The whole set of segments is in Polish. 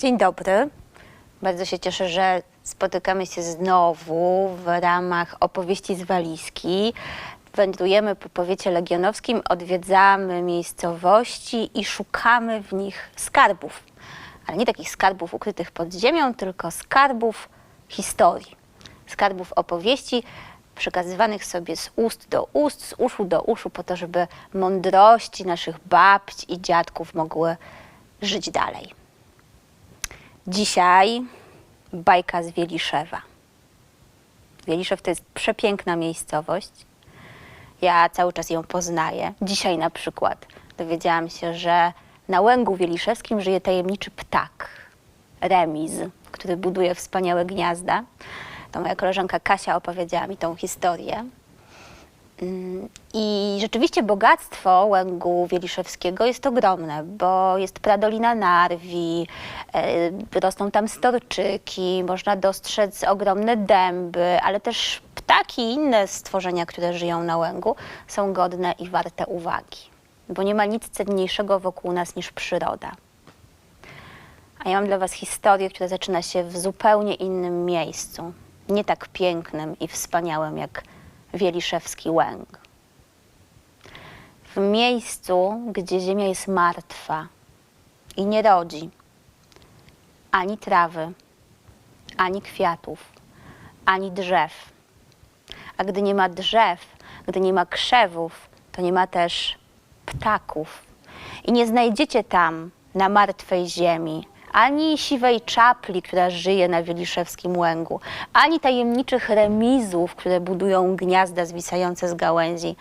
Dzień dobry. Bardzo się cieszę, że spotykamy się znowu w ramach opowieści z walizki. Wędrujemy po powiecie legionowskim, odwiedzamy miejscowości i szukamy w nich skarbów. Ale nie takich skarbów ukrytych pod ziemią, tylko skarbów historii. Skarbów opowieści przekazywanych sobie z ust do ust, z uszu do uszu, po to, żeby mądrości naszych babć i dziadków mogły żyć dalej. Dzisiaj bajka z Wieliszewa. Wieliszew to jest przepiękna miejscowość. Ja cały czas ją poznaję. Dzisiaj na przykład dowiedziałam się, że na łęgu wieliszewskim żyje tajemniczy ptak, remiz, który buduje wspaniałe gniazda. To moja koleżanka Kasia opowiedziała mi tą historię. Mm, I rzeczywiście bogactwo łęgu wieliszewskiego jest ogromne, bo jest pradolina narwi, e, rosną tam storczyki, można dostrzec ogromne dęby, ale też ptaki i inne stworzenia, które żyją na łęgu, są godne i warte uwagi, bo nie ma nic cenniejszego wokół nas niż przyroda. A ja mam dla Was historię, która zaczyna się w zupełnie innym miejscu, nie tak pięknym i wspaniałym jak Wieliszewski Łęk. W miejscu, gdzie ziemia jest martwa i nie rodzi ani trawy, ani kwiatów, ani drzew. A gdy nie ma drzew, gdy nie ma krzewów, to nie ma też ptaków. I nie znajdziecie tam na martwej ziemi ani siwej czapli, która żyje na Wieliszewskim Łęgu, ani tajemniczych remizów, które budują gniazda zwisające z gałęzi,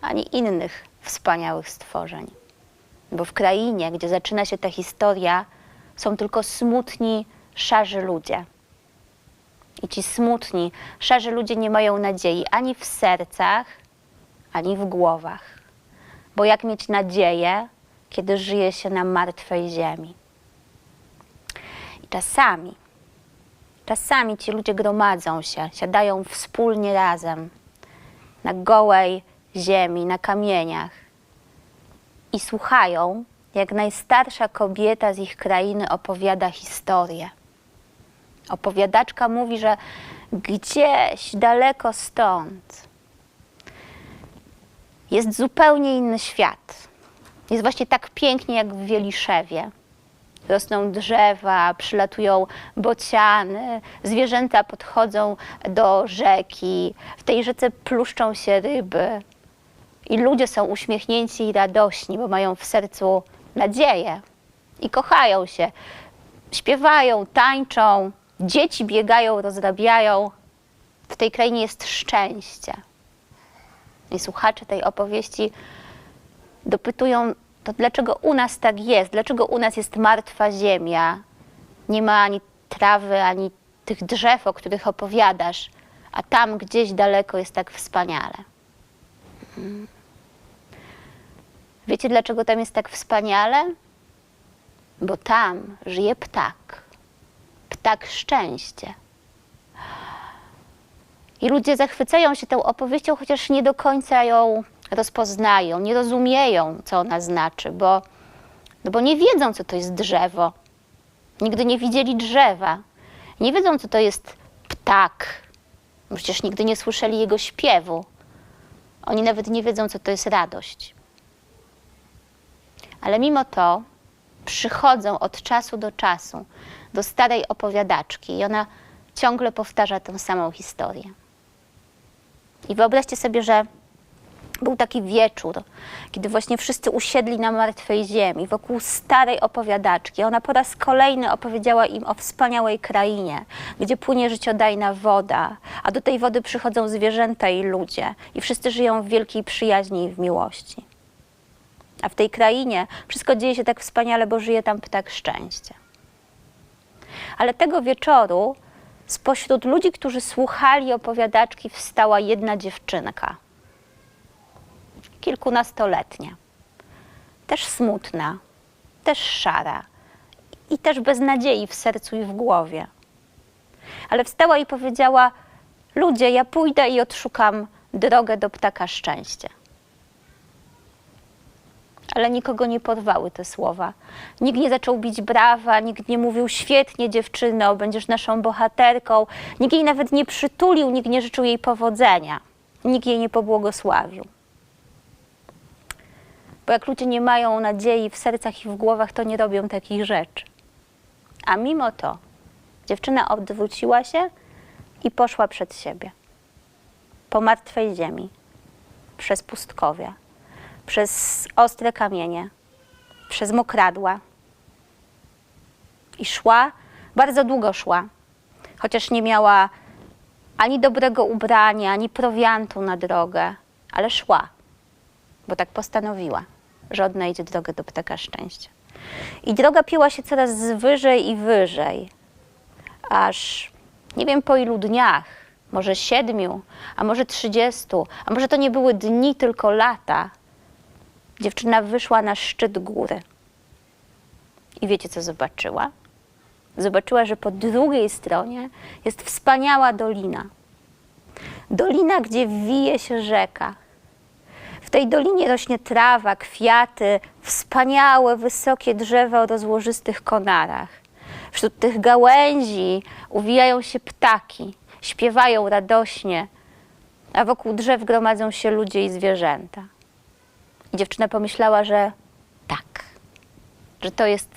ani innych wspaniałych stworzeń. Bo w krainie, gdzie zaczyna się ta historia, są tylko smutni, szarzy ludzie. I ci smutni, szarzy ludzie nie mają nadziei ani w sercach, ani w głowach. Bo jak mieć nadzieję, kiedy żyje się na martwej ziemi? Czasami, czasami ci ludzie gromadzą się, siadają wspólnie razem na gołej ziemi, na kamieniach i słuchają, jak najstarsza kobieta z ich krainy opowiada historię. Opowiadaczka mówi, że gdzieś daleko stąd jest zupełnie inny świat. Jest właśnie tak pięknie jak w Wieliszewie. Rosną drzewa, przylatują bociany, zwierzęta podchodzą do rzeki, w tej rzece pluszczą się ryby. I ludzie są uśmiechnięci i radośni, bo mają w sercu nadzieję i kochają się. Śpiewają, tańczą, dzieci biegają, rozrabiają. W tej krainie jest szczęście. I słuchacze tej opowieści dopytują, to dlaczego u nas tak jest? Dlaczego u nas jest martwa ziemia? Nie ma ani trawy, ani tych drzew, o których opowiadasz, a tam gdzieś daleko jest tak wspaniale. Mm. Wiecie, dlaczego tam jest tak wspaniale? Bo tam żyje ptak. Ptak szczęście. I ludzie zachwycają się tą opowieścią, chociaż nie do końca ją rozpoznają, nie rozumieją, co ona znaczy, bo, no bo nie wiedzą, co to jest drzewo. Nigdy nie widzieli drzewa. Nie wiedzą, co to jest ptak. Przecież nigdy nie słyszeli jego śpiewu. Oni nawet nie wiedzą, co to jest radość. Ale mimo to przychodzą od czasu do czasu do starej opowiadaczki i ona ciągle powtarza tę samą historię. I wyobraźcie sobie, że był taki wieczór, kiedy właśnie wszyscy usiedli na martwej ziemi wokół starej opowiadaczki. Ona po raz kolejny opowiedziała im o wspaniałej krainie, gdzie płynie życiodajna woda, a do tej wody przychodzą zwierzęta i ludzie i wszyscy żyją w wielkiej przyjaźni i w miłości. A w tej krainie wszystko dzieje się tak wspaniale, bo żyje tam ptak szczęścia. Ale tego wieczoru spośród ludzi, którzy słuchali opowiadaczki, wstała jedna dziewczynka kilkunastoletnia. Też smutna, też szara i też bez nadziei w sercu i w głowie. Ale wstała i powiedziała: Ludzie, ja pójdę i odszukam drogę do ptaka szczęścia. Ale nikogo nie porwały te słowa. Nikt nie zaczął bić brawa, nikt nie mówił świetnie dziewczyno, będziesz naszą bohaterką. Nikt jej nawet nie przytulił, nikt nie życzył jej powodzenia. Nikt jej nie pobłogosławił. Bo jak ludzie nie mają nadziei w sercach i w głowach, to nie robią takich rzeczy. A mimo to dziewczyna odwróciła się i poszła przed siebie. Po martwej ziemi, przez pustkowia, przez ostre kamienie, przez mokradła. I szła, bardzo długo szła, chociaż nie miała ani dobrego ubrania, ani prowiantu na drogę, ale szła, bo tak postanowiła, że odnajdzie drogę do ptaka szczęścia. I droga piła się coraz wyżej i wyżej, aż nie wiem po ilu dniach, może siedmiu, a może trzydziestu, a może to nie były dni, tylko lata, dziewczyna wyszła na szczyt góry. I wiecie, co zobaczyła? Zobaczyła, że po drugiej stronie jest wspaniała dolina. Dolina, gdzie wije się rzeka. Tej dolinie rośnie trawa, kwiaty, wspaniałe, wysokie drzewa o rozłożystych konarach. Wśród tych gałęzi uwijają się ptaki, śpiewają radośnie, a wokół drzew gromadzą się ludzie i zwierzęta. I dziewczyna pomyślała, że tak, że to jest,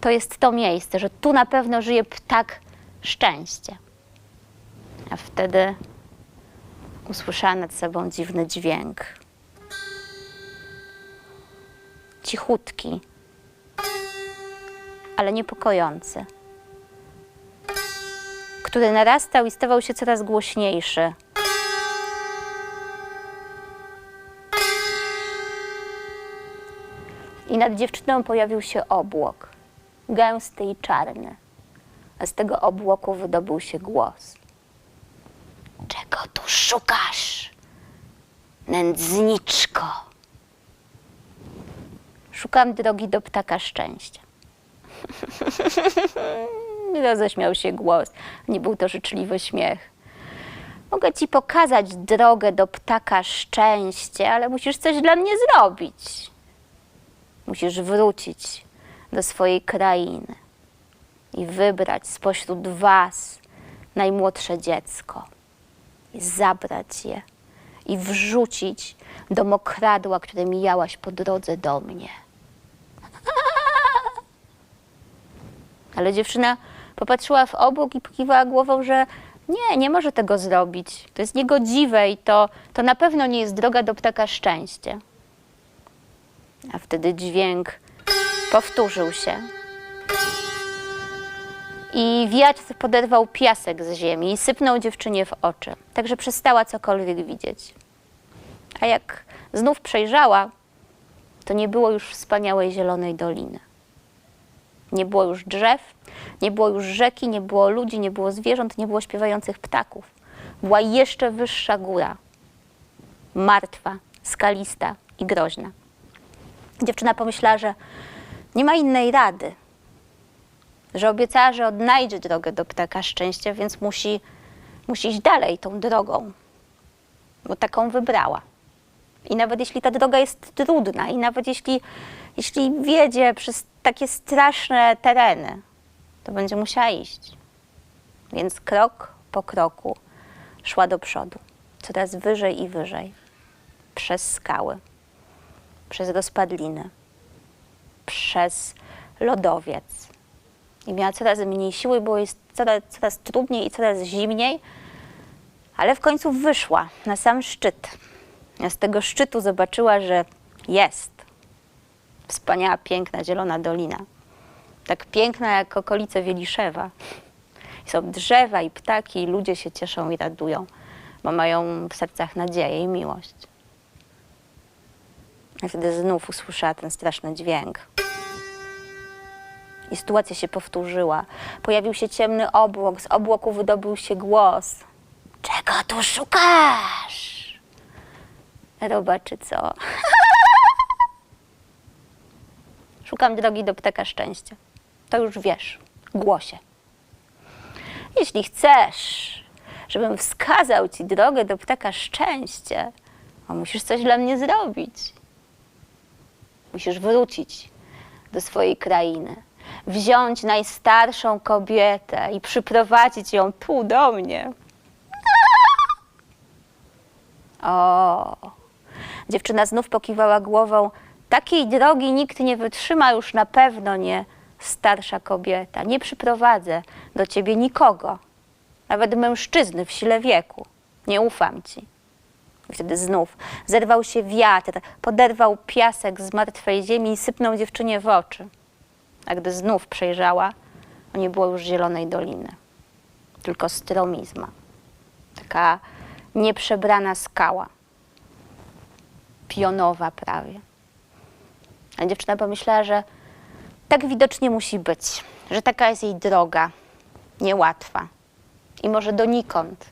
to jest to miejsce, że tu na pewno żyje ptak szczęście. A wtedy usłyszała nad sobą dziwny dźwięk. Cichutki, ale niepokojący, który narastał i stawał się coraz głośniejszy. I nad dziewczyną pojawił się obłok, gęsty i czarny. A z tego obłoku wydobył się głos. Czego tu szukasz, nędzniczko? Szukam drogi do ptaka szczęścia. Roześmiał się głos. Nie był to życzliwy śmiech. Mogę ci pokazać drogę do ptaka szczęścia, ale musisz coś dla mnie zrobić. Musisz wrócić do swojej krainy i wybrać spośród was najmłodsze dziecko i zabrać je i wrzucić do mokradła, które mijałaś po drodze do mnie. Ale dziewczyna popatrzyła w obłok i pokiwała głową, że nie, nie może tego zrobić. To jest niegodziwe i to, to na pewno nie jest droga do ptaka szczęścia. A wtedy dźwięk powtórzył się. I wiatr poderwał piasek z ziemi i sypnął dziewczynie w oczy, tak że przestała cokolwiek widzieć. A jak znów przejrzała, to nie było już wspaniałej zielonej doliny. Nie było już drzew, nie było już rzeki, nie było ludzi, nie było zwierząt, nie było śpiewających ptaków. Była jeszcze wyższa góra, martwa, skalista i groźna. Dziewczyna pomyślała, że nie ma innej rady, że obiecała, że odnajdzie drogę do ptaka szczęścia, więc musi, musi iść dalej tą drogą, bo taką wybrała. I nawet jeśli ta droga jest trudna, i nawet jeśli, jeśli wiedzie przez takie straszne tereny, to będzie musiała iść. Więc krok po kroku szła do przodu, coraz wyżej i wyżej, przez skały, przez rozpadliny, przez lodowiec. I miała coraz mniej siły, było jej coraz, coraz trudniej i coraz zimniej, ale w końcu wyszła na sam szczyt. Z tego szczytu zobaczyła, że jest wspaniała, piękna, zielona dolina. Tak piękna jak okolice Wieliszewa. I są drzewa i ptaki, i ludzie się cieszą i radują, bo mają w sercach nadzieję i miłość. A wtedy znów usłyszała ten straszny dźwięk. I sytuacja się powtórzyła. Pojawił się ciemny obłok, z obłoku wydobył się głos. Czego tu szukasz? Robaczy co? Szukam drogi do ptaka szczęścia. To już wiesz, głosie. Jeśli chcesz, żebym wskazał ci drogę do ptaka szczęścia, to musisz coś dla mnie zrobić. Musisz wrócić do swojej krainy, wziąć najstarszą kobietę i przyprowadzić ją tu do mnie. O, dziewczyna znów pokiwała głową. Takiej drogi nikt nie wytrzyma, już na pewno nie starsza kobieta. Nie przyprowadzę do ciebie nikogo, nawet mężczyzny w sile wieku. Nie ufam ci. Wtedy znów zerwał się wiatr, poderwał piasek z martwej ziemi i sypnął dziewczynie w oczy. A gdy znów przejrzała, nie było już zielonej doliny, tylko stromizma. Taka nieprzebrana skała. Pionowa prawie. A dziewczyna pomyślała, że tak widocznie musi być, że taka jest jej droga, niełatwa i może donikąd,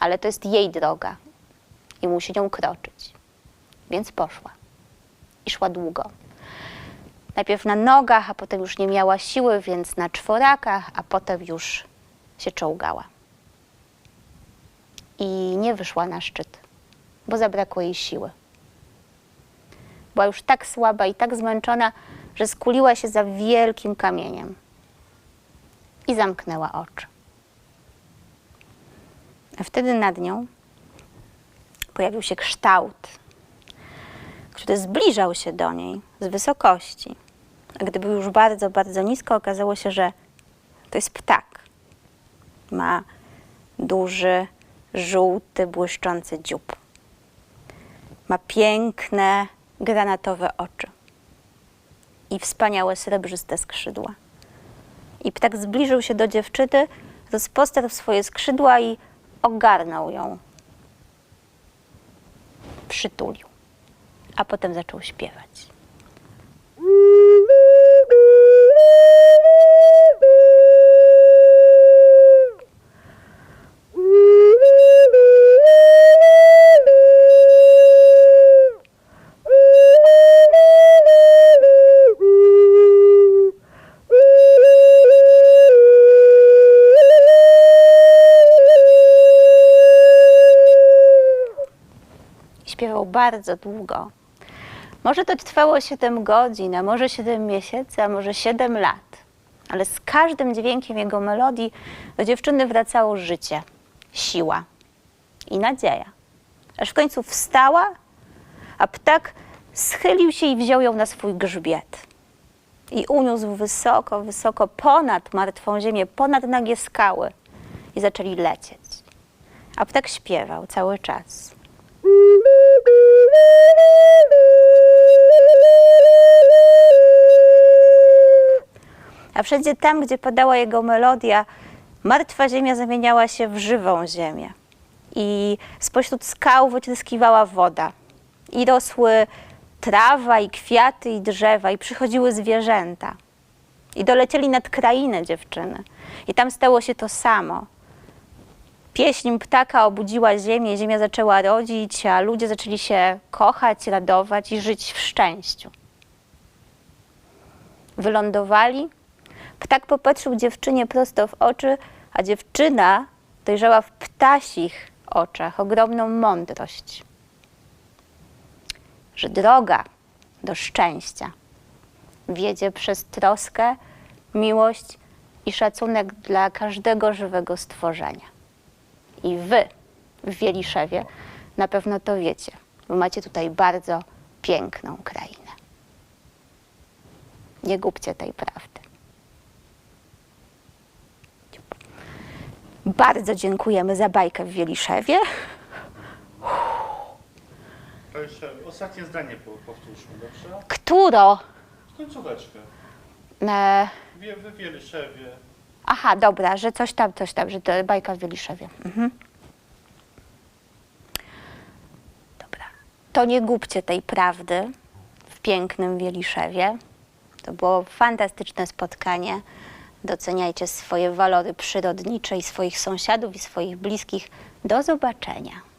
ale to jest jej droga i musi nią kroczyć. Więc poszła i szła długo. Najpierw na nogach, a potem już nie miała siły, więc na czworakach, a potem już się czołgała. I nie wyszła na szczyt, bo zabrakło jej siły. Była już tak słaba i tak zmęczona, że skuliła się za wielkim kamieniem i zamknęła oczy. A wtedy nad nią pojawił się kształt, który zbliżał się do niej z wysokości. A gdy był już bardzo, bardzo nisko, okazało się, że to jest ptak. Ma duży, żółty, błyszczący dziób. Ma piękne, granatowe oczy i wspaniałe srebrzyste skrzydła. I ptak zbliżył się do dziewczyny, rozpostarł swoje skrzydła i ogarnął ją. Przytulił, a potem zaczął śpiewać. Śpiewał bardzo długo. Może to trwało 7 godzin, a może 7 miesięcy, a może 7 lat. Ale z każdym dźwiękiem jego melodii do dziewczyny wracało życie, siła i nadzieja. Aż w końcu wstała, a ptak schylił się i wziął ją na swój grzbiet. I uniósł wysoko, wysoko ponad martwą ziemię, ponad nagie skały. I zaczęli lecieć. A ptak śpiewał cały czas. A wszędzie tam, gdzie padała jego melodia, martwa ziemia zamieniała się w żywą ziemię. I spośród skał wytryskiwała woda. I rosły trawa, i kwiaty, i drzewa, i przychodziły zwierzęta. I dolecieli nad krainę dziewczyny. I tam stało się to samo. Pieśń ptaka obudziła ziemię, ziemia zaczęła rodzić, a ludzie zaczęli się kochać, radować i żyć w szczęściu. Wylądowali. Ptak popatrzył dziewczynie prosto w oczy, a dziewczyna dojrzała w ptasich oczach ogromną mądrość. Że droga do szczęścia wiedzie przez troskę, miłość i szacunek dla każdego żywego stworzenia. I wy w Wieliszewie na pewno to wiecie, bo macie tutaj bardzo piękną krainę. Nie głupcie tej prawdy. Bardzo dziękujemy za bajkę w Wieliszewie. To jeszcze ostatnie zdanie po- powtórzmy, dobrze? Któro? Końcóweczkę. E, Wie, w Wieliszewie. Aha, dobra, że coś tam, coś tam, że to bajka w Wieliszewie. Mhm. Dobra. To nie głupcie tej prawdy w pięknym Wieliszewie. To było fantastyczne spotkanie. Doceniajcie swoje walory przyrodnicze i swoich sąsiadów i swoich bliskich. Do zobaczenia.